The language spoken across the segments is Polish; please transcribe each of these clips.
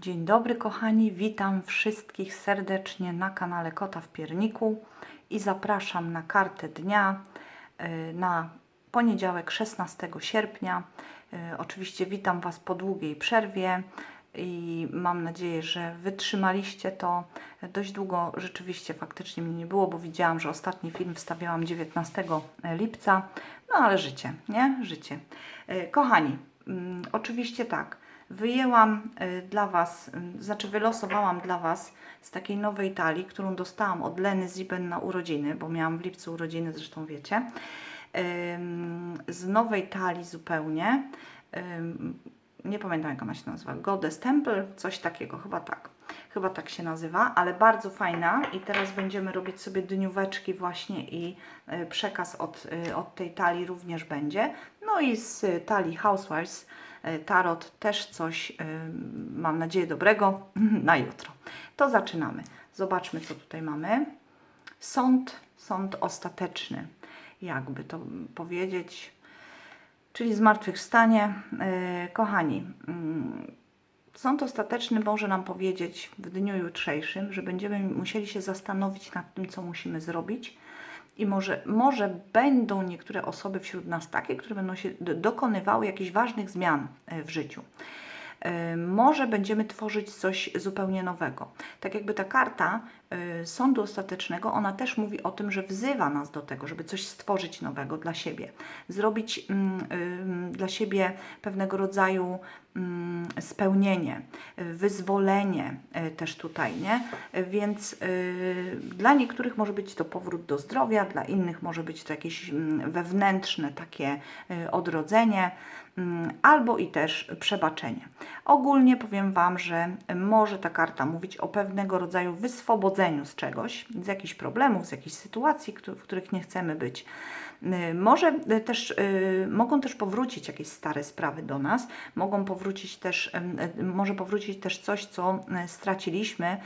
Dzień dobry kochani, witam wszystkich serdecznie na kanale Kota w Pierniku i zapraszam na kartę dnia y, na poniedziałek 16 sierpnia. Y, Oczywiście witam Was po długiej przerwie i mam nadzieję, że wytrzymaliście to. Dość długo rzeczywiście faktycznie mnie nie było, bo widziałam, że ostatni film wstawiałam 19 lipca. No ale życie, nie? Życie. Y, Kochani, mm, oczywiście tak. Wyjęłam y, dla Was, y, znaczy wylosowałam dla Was z takiej nowej talii, którą dostałam od Leny Ziben na urodziny, bo miałam w lipcu urodziny, zresztą wiecie. Z nowej talii zupełnie. Nie pamiętam jak ona się nazywa. Goddess Temple, coś takiego, chyba tak. Chyba tak się nazywa, ale bardzo fajna i teraz będziemy robić sobie dnióweczki właśnie i y, przekaz od, od tej talii również będzie. No i z talii Housewives Tarot też coś, y, mam nadzieję, dobrego na jutro. To zaczynamy. Zobaczmy, co tutaj mamy. Sąd, sąd ostateczny, jakby to powiedzieć, czyli zmartwychwstanie. Yy, kochani, mm, sąd ostateczny może nam powiedzieć w dniu jutrzejszym, że będziemy musieli się zastanowić nad tym, co musimy zrobić. I może, może będą niektóre osoby wśród nas takie, które będą się do- dokonywały jakichś ważnych zmian e, w życiu. E, Może będziemy tworzyć coś zupełnie nowego. Tak jakby ta karta sądu ostatecznego, ona też mówi o tym, że wzywa nas do tego, żeby coś stworzyć nowego dla siebie, zrobić mm, dla siebie pewnego rodzaju mm, spełnienie, y, wyzwolenie y, też tutaj, nie? Y, Więc y, dla niektórych może być to powrót do zdrowia, dla innych może być to jakieś mm, wewnętrzne takie y, odrodzenie, albo i też przebaczenie. Ogólnie powiem Wam, że może ta karta mówić o pewnego rodzaju wyswobodzeniu z czegoś, z jakichś problemów, z jakichś sytuacji, w których nie chcemy być. Y, Może y, też, y, mogą też powrócić jakieś stare sprawy do nas, mogą powrócić też, może powrócić też coś, co straciliśmy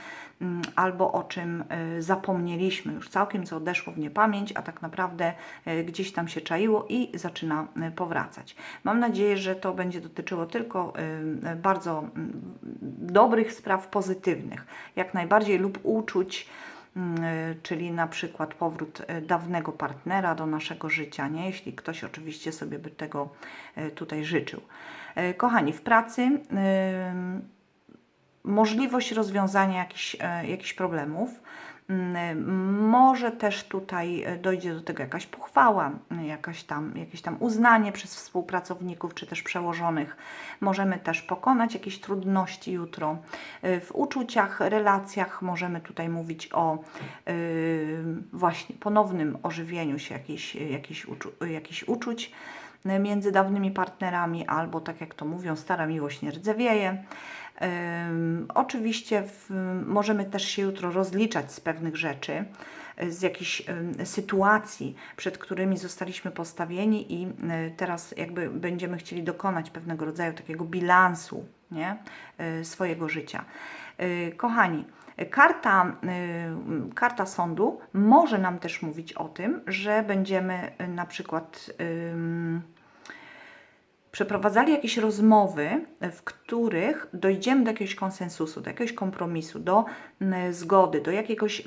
albo o czym y, zapomnieliśmy już całkiem, co odeszło w niepamięć, a tak naprawdę y, gdzieś tam się czaiło i zaczyna y, powracać. Mam nadzieję, że to będzie dotyczyło tylko bardzo mm, dobrych spraw pozytywnych, jak najbardziej lub uczuć, Mm, czyli na przykład powrót dawnego partnera do naszego życia, nie? jeśli ktoś oczywiście sobie by tego tutaj życzył. Kochani, w pracy y, możliwość rozwiązania jakichś, e, jakichś problemów. Mm, Może też tutaj e, dojdzie do tego jakaś pochwała, m, jakaś tam, jakieś tam uznanie przez współpracowników czy też przełożonych. Możemy też pokonać jakieś trudności jutro. E, W uczuciach, relacjach możemy tutaj mówić o e, właśnie ponownym ożywieniu się jakichś, uczu, jakichś uczuć między dawnymi partnerami, albo tak jak to mówią, stara miłość nie rdzewieje. Oczywiście w, możemy też się jutro rozliczać z pewnych rzeczy, y, z jakichś sytuacji, przed którymi zostaliśmy postawieni i y, teraz jakby będziemy chcieli dokonać pewnego rodzaju takiego bilansu nie? Y, swojego życia. Kochani, Karta, y, karta sądu może nam też mówić o tym, że będziemy y, na przykład przeprowadzali jakieś rozmowy, w których dojdziemy do jakiegoś konsensusu, do jakiegoś kompromisu, do mm, zgody, do jakiegoś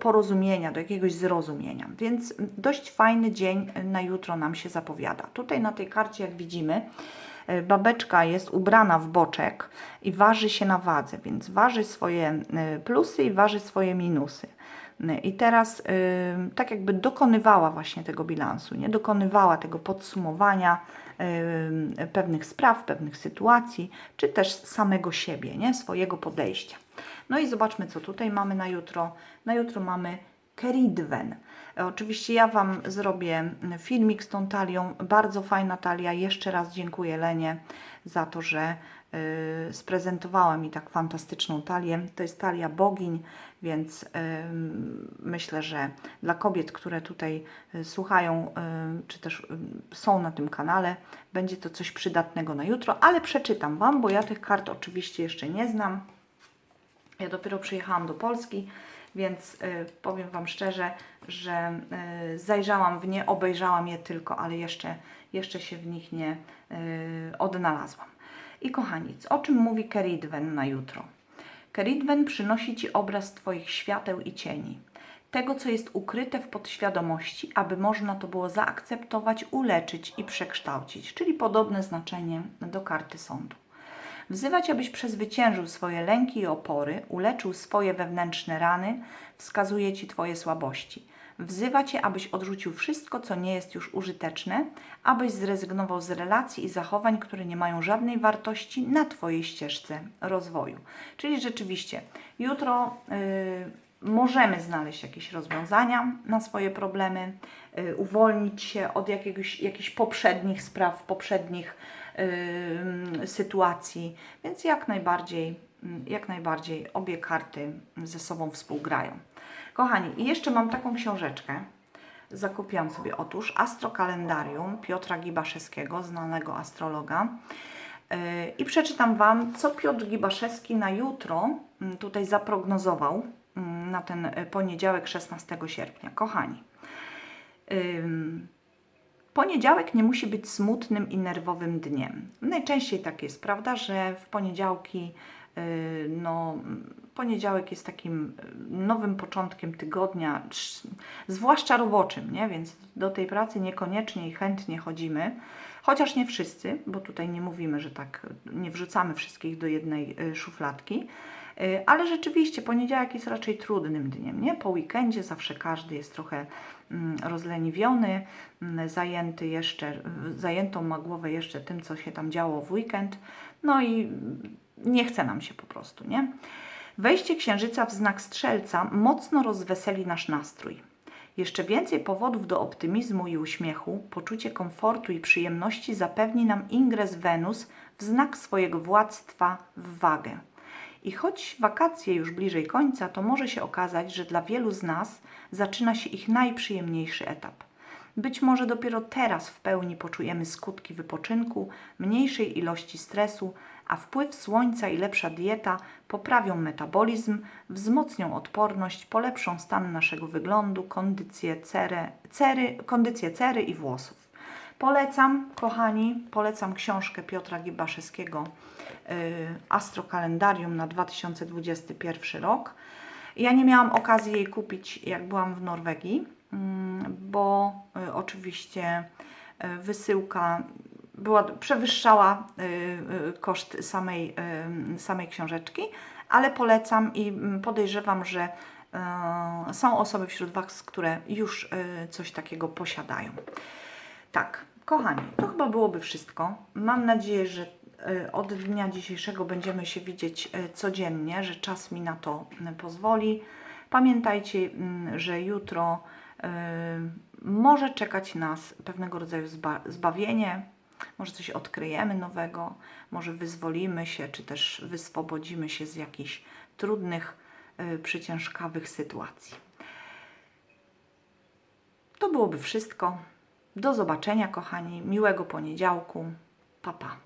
porozumienia, do jakiegoś zrozumienia. Więc dość fajny dzień y, na jutro nam się zapowiada. Tutaj na tej karcie, jak widzimy, y, babeczka jest ubrana w boczek i waży się na wadze, więc waży swoje y, plusy i waży swoje minusy. Y, I teraz tak jakby dokonywała właśnie tego bilansu, nie? dokonywała tego podsumowania pewnych spraw, pewnych sytuacji, czy też samego siebie, nie? swojego podejścia. No i zobaczmy, co tutaj mamy na jutro. Na jutro mamy Keridwen. E, Oczywiście ja Wam zrobię filmik z tą talią. Bardzo fajna talia. Jeszcze raz dziękuję Lenie za to, że y, sprezentowała mi tak fantastyczną talię. To jest talia bogiń, więc ym, myślę, że dla kobiet, które tutaj y, słuchają, y, czy też y, są na tym kanale, będzie to coś przydatnego na jutro, ale przeczytam Wam, bo ja tych kart oczywiście jeszcze nie znam. Ja dopiero przyjechałam do Polski, więc y, powiem Wam szczerze, że y, zajrzałam w nie, obejrzałam je tylko, ale jeszcze, jeszcze się w nich nie y, odnalazłam. I kochani, o czym mówi Keridwen na jutro? Keridwen przynosi Ci obraz Twoich świateł i cieni. Tego, co jest ukryte w podświadomości, aby można to było zaakceptować, uleczyć i przekształcić, czyli podobne znaczenie do karty sądu. Wzywać, abyś przezwyciężył swoje lęki i opory, uleczył swoje wewnętrzne rany, wskazuje Ci Twoje słabości. Wzywa Cię, abyś odrzucił wszystko, co nie jest już użyteczne, abyś zrezygnował z relacji i zachowań, które nie mają żadnej wartości na Twojej ścieżce rozwoju. Czyli rzeczywiście, jutro yy, możemy znaleźć jakieś rozwiązania na swoje problemy, yy, uwolnić się od jakiegoś, jakichś poprzednich spraw, poprzednich sytuacji, więc jak najbardziej, mm, jak najbardziej obie karty ze sobą współgrają. Kochani, i jeszcze mam taką książeczkę. Zakupiłam sobie otóż Astrokalendarium Piotra Gibaszewskiego, znanego astrologa. Yy, I przeczytam Wam, co Piotr Gibaszewski na jutro mm, tutaj zaprognozował mm, na ten y, poniedziałek 16 sierpnia. Kochani, Poniedziałek nie musi być smutnym i nerwowym dniem. Najczęściej tak jest, prawda, że w poniedziałki, yy, no, poniedziałek jest takim yy, nowym początkiem tygodnia, zwłaszcza roboczym, nie? więc do tej pracy niekoniecznie i chętnie chodzimy. Chociaż nie wszyscy, bo tutaj nie mówimy, że tak, nie wrzucamy wszystkich do jednej yy, szufladki. Yy, Ale rzeczywiście poniedziałek jest raczej trudnym dniem, nie? Po weekendzie zawsze każdy jest trochę mm, rozleniwiony, mm, zajęty jeszcze, y, zajętą ma głowę jeszcze tym, co się tam działo w weekend, no i nie chce nam się po prostu, nie? Wejście księżyca w znak strzelca mocno rozweseli nasz nastrój. Jeszcze więcej powodów do optymizmu i uśmiechu, poczucie komfortu i przyjemności zapewni nam ingres Wenus w znak swojego władztwa w wagę. I choć wakacje już bliżej końca, to może się okazać, że dla wielu z nas zaczyna się ich najprzyjemniejszy etap. Być może dopiero teraz w pełni poczujemy skutki wypoczynku, mniejszej ilości stresu, a wpływ słońca i lepsza dieta poprawią metabolizm, wzmocnią odporność, polepszą stan naszego wyglądu, kondycję cery, cery, kondycję cery i włosów. Polecam, kochani, polecam książkę Piotra Gibaszewskiego y, Astrokalendarium na 2021 rok. Ja nie miałam okazji jej kupić, jak byłam w Norwegii, mm, bo y, oczywiście y, wysyłka była, przewyższała koszt samej, samej książeczki, ale polecam i mm, podejrzewam, że są osoby wśród Was, które już coś takiego posiadają. Tak, kochani, to chyba byłoby wszystko. Mam nadzieję, że y, od dnia dzisiejszego będziemy się widzieć y, codziennie, że czas mi na to pozwoli. Pamiętajcie, że jutro y, może czekać nas pewnego rodzaju zba zbawienie, może coś odkryjemy nowego, może wyzwolimy się, czy też wyswobodzimy się z jakichś trudnych, przyciężkawych sytuacji. To byłoby wszystko. Do zobaczenia, kochani. Miłego poniedziałku. Pa, pa.